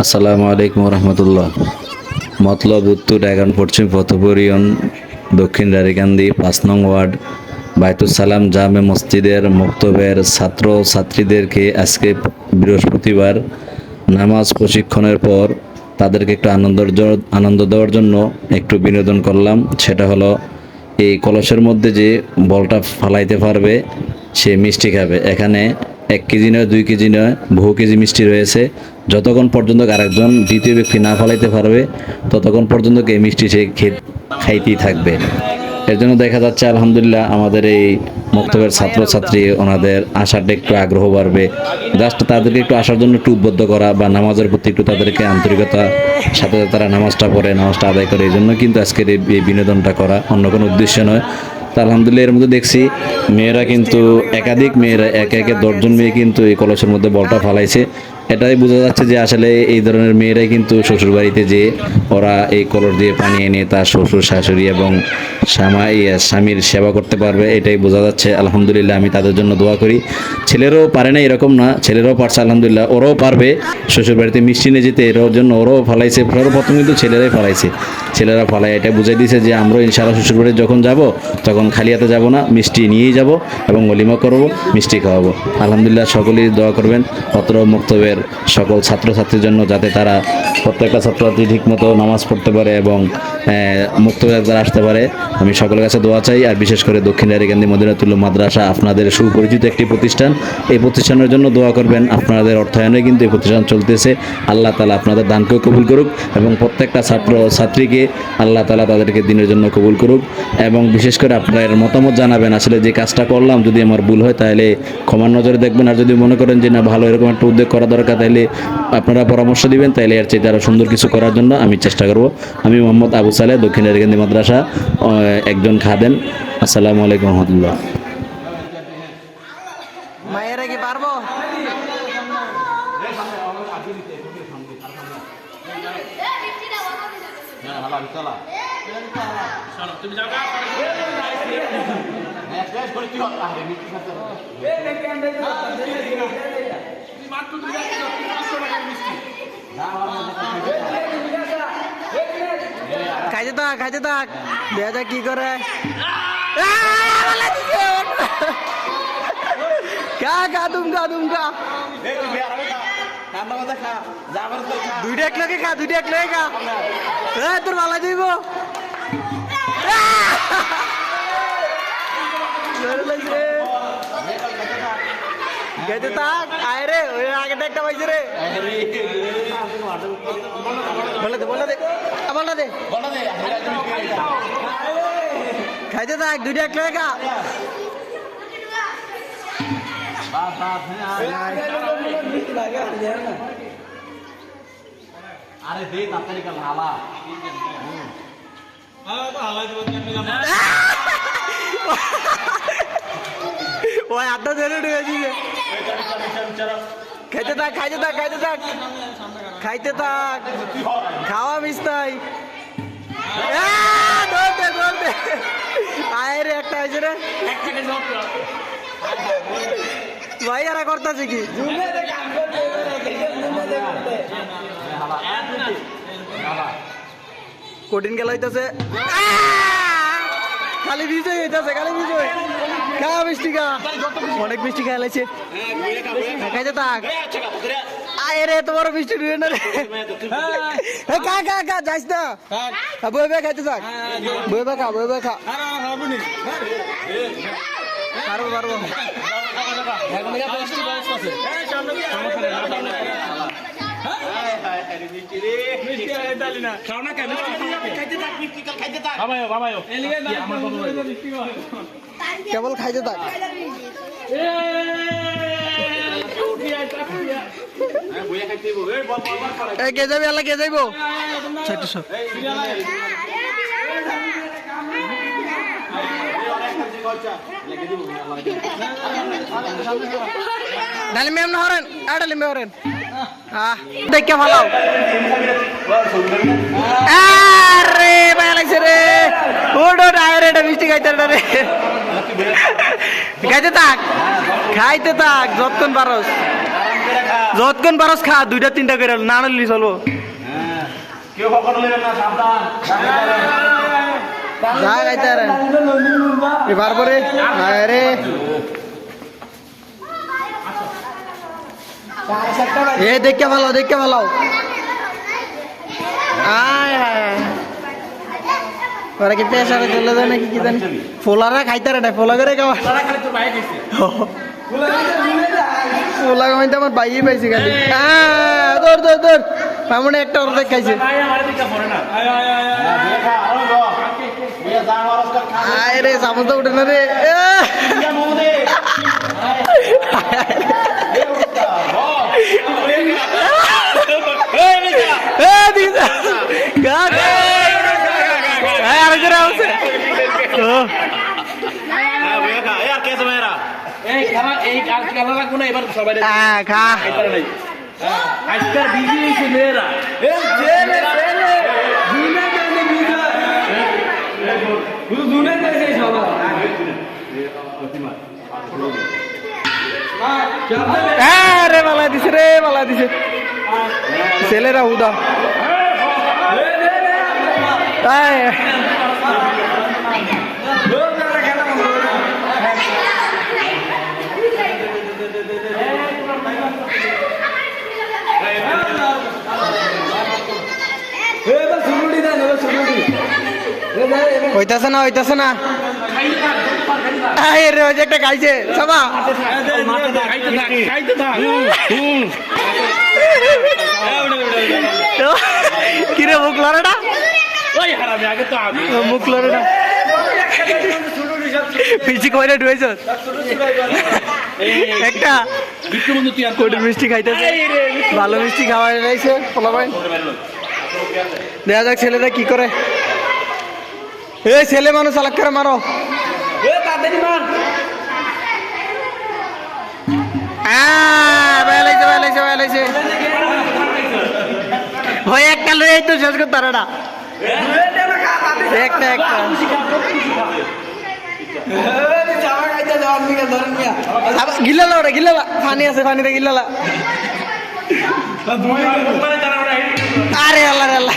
আসসালামু আলাইকুম রহমতুল্লাহ। মতলব উত্তর ড্রাগন পশ্চিম পথপরিয়ন দক্ষিণ রারিকান্দি পাঁচ নং ওয়ার্ড সালাম জামে মসজিদের মক্তবের ছাত্র ছাত্রীদেরকে আজকে বৃহস্পতিবার নামাজ প্রশিক্ষণের পর তাদেরকে একটু আনন্দ আনন্দ দেওয়ার জন্য একটু বিনোদন করলাম। সেটা হলো, এই কলসের মধ্যে যে বলটা ফালাইতে পারবে, সে মিষ্টি খাবে। এখানে এক কেজি নয়, দুই কেজি নয়, বহু কেজি মিষ্টি রয়েছে। যতক্ষণ পর্যন্ত আরেকজন দ্বিতীয় ব্যক্তি না ফালাইতে পারবে, ততক্ষণ পর্যন্ত এই মিষ্টি সে খাইতেই থাকবে। এর জন্য দেখা যাচ্ছে, আলহামদুলিল্লাহ, আমাদের এই মক্তবের ছাত্রছাত্রী, ওনাদের আসারটা একটু আগ্রহ বাড়বে। জাস্ট তাদেরকে একটু আসার জন্য একটু উদ্বুদ্ধ করা বা নামাজের প্রতি একটু তাদেরকে আন্তরিকতা, সাথে তারা নামাজটা পড়ে, নামাজটা আদায় করে, এই জন্য কিন্তু আজকের এই বিনোদনটা করা অন্য কোনো উদ্দেশ্য নয়। তা আলহামদুলিল্লাহ, এর মধ্যে দেখছি, মেয়েরা কিন্তু একাধিক মেয়েরা, একে একে দশজন মেয়ে কিন্তু এই কলসের মধ্যে বলটা ফালাইছে। এটাই বোঝা যাচ্ছে যে আসলে এই ধরনের মেয়েরাই কিন্তু শ্বশুরবাড়িতে যে ওরা এই কলর দিয়ে পানি এনে তার শ্বশুর, শাশুড়ি এবং স্বামী স্বামীর সেবা করতে পারবে, এটাই বোঝা যাচ্ছে। আলহামদুলিল্লাহ, আমি তাদের জন্য দোয়া করি। ছেলেরাও পারে না এরকম না, ছেলেরাও পারছে, আলহামদুলিল্লাহ, ওরাও পারবে। শ্বশুর বাড়িতে মিষ্টি নিয়ে যেতে এর জন্য ওরাও ফালাইছে। সর্বপ্রথম কিন্তু ছেলেরাই ফালাইছে। ছেলেরা ফালায়, এটা বুঝাই দিয়েছে যে আমরা ইনশাআল্লাহ শ্বশুর বাড়ি যখন যাব, তখন খালি হাতে যাব না, মিষ্টি নিয়েই যাব এবং অলিমা করব, মিষ্টি খাওয়াবো। আলহামদুলিল্লাহ, সকলেই দোয়া করবেন অত্র মক্তবের সকল ছাত্রছাত্রীর জন্য, যাতে তারা প্রত্যেকটা ছাত্রছাত্রী ঠিকমতো নামাজ পড়তে পারে এবং মুক্তবে একবার আসতে পারে। আমি সকলের কাছে দোয়া চাই, আর বিশেষ করে দক্ষিণ আরিকান্দি মদিনাতুল্লাহ মাদ্রাসা আপনাদের সুপরিচিত একটি প্রতিষ্ঠান। এই প্রতিষ্ঠানের জন্য দোয়া করবেন, আপনাদের অর্থায়নে কিন্তু এই প্রতিষ্ঠান চলতেছে। আল্লাহ তালা আপনাদের দানকেও কবুল করুক এবং প্রত্যেকটা ছাত্র ছাত্রীকে আল্লাহ তালা তাদেরকে দিনের জন্য কবুল করুক। এবং বিশেষ করে আপনার মতামত জানাবেন, আসলে যে কাজটা করলাম যদি আমার ভুল হয়, তাহলে ক্ষমার নজরে দেখবেন। আর যদি মনে করেন যে না, ভালো এরকম একটা উদ্যোগ করা দরকার, তাহলে আপনারা পরামর্শ দিবেন। তাহলে এর চেয়ে আরও সুন্দর কিছু করার জন্য আমি চেষ্টা করব। আমি মোহাম্মদ আবু সালেহ দক্ষিণ আরিকান্দি মাদ্রাসা একজন খাদেন আসসালামু আলাইকুম রহমতুল্লাহ। মায়েরা কি পারব? খাইতে থাক খাইতে থাক। দেখা যাক কি করে। আহ, বলে দিছে। খা খা দুমকা দুমকা দুইটা এক লগে খা দুইটা এক লগে খা। তোর ভালো যাইব গাইতে থাক আয় রে ওই আগেটা একটা পাইছে রে। বলে দে বলে দে। বলে দে। খাইতে থাক দুইটা এক লগে খা। আরে দে তাড়াতাড়ি কাল হালা। ওই আড্ডা ধরে ঢুকেছি খাইতে থাক খাইতে থাক খাইতে থাক। খাইতে থাক। খাওয়া মিস নাই। আহ, দৌড় দে, দৌড় দে। আয় রে একটা হয়েছে রে। ভাই এরা করতেছে কি? কঠিন খেলা হইতেছে। খালি বিজয় হইতেছে খালি বিজয়। খা মিষ্টি খা। অনেক মিষ্টি খেলাইছে খাইতে থাক আয় রে তোমার মিষ্টি ডুবে না রে। খা খা খা যাইস না। হ্যাঁ, বই বে খাইতে থাক বই বে খা বই বে খা। পারব পারব কেবল খাইতে থাক। কে যাবি আল্লাহ কে যাইব? ডালিম এমন হরেন আ ডালিম হরেন। দেখে ভালো আরে ভাই লাগছে রে। ওডো ডায়রে এটা মিষ্টি খাইতে রে। খাইতে থাক। খাইতে থাক যতক্ষণ পারস। যতক্ষণ পারস খা দুইটা তিনটা করে না নিলি চলবো। কেউ কখনো নেবেন না সাবধান। যা খাইতে আরে। এবার করে আরে। এ দেখে ভালো দেখে ভালো আয় হায় ওরা কি পেশারে চলে যায় নাকি কি জানি? ফোলারা খাইতে না ফোলা করে খাওয়া। খালি তোর বাইরে গেছে ফোলা খাইতে আমার বাইয়ে পাইছি খালি। হ্যাঁ দৌড় দৌড় দৌড়। মামুনে একটা অর্ধেক খাইছে। ভাই আমার দিকে পড়ে না। আয় রে উঠে না রে। আজকাল বিজি হয়েছে মেয়েরা সবাই দিছে রে বালা দিছে। ছেলেরা উদা। আয় হইতাছে না হইতাছে না। আয় রে একটা খাইতে কিরে মুখ লড়াটা মুখ লড়াটা পিছি কইরে ঢুয়েছ? একটা। কোটি মিষ্টি খাইতেছে। ভালো মিষ্টি খাওয়া রয়েছে দেখা যাক ছেলেরা কি করে। এই ছেলে মানুষ আলাক করে মারো। বেলাইছে বেলাইছে ভাই একটা লই তো শেষ করতে পারে না। একটা একটা। গিলালা ওটা গিলালা। পানি আছে পানিতে গিলালা। আরে আল্লাহ।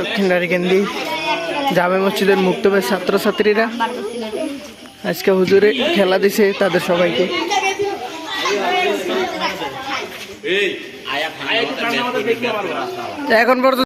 দক্ষিণ দারিকেন্দি জামে মসজিদের মুক্ত মুক্তবের ছাত্রছাত্রীরা। আজকে হুজুরে খেলা দিছে তাদের সবাইকে। এখন পর্যন্ত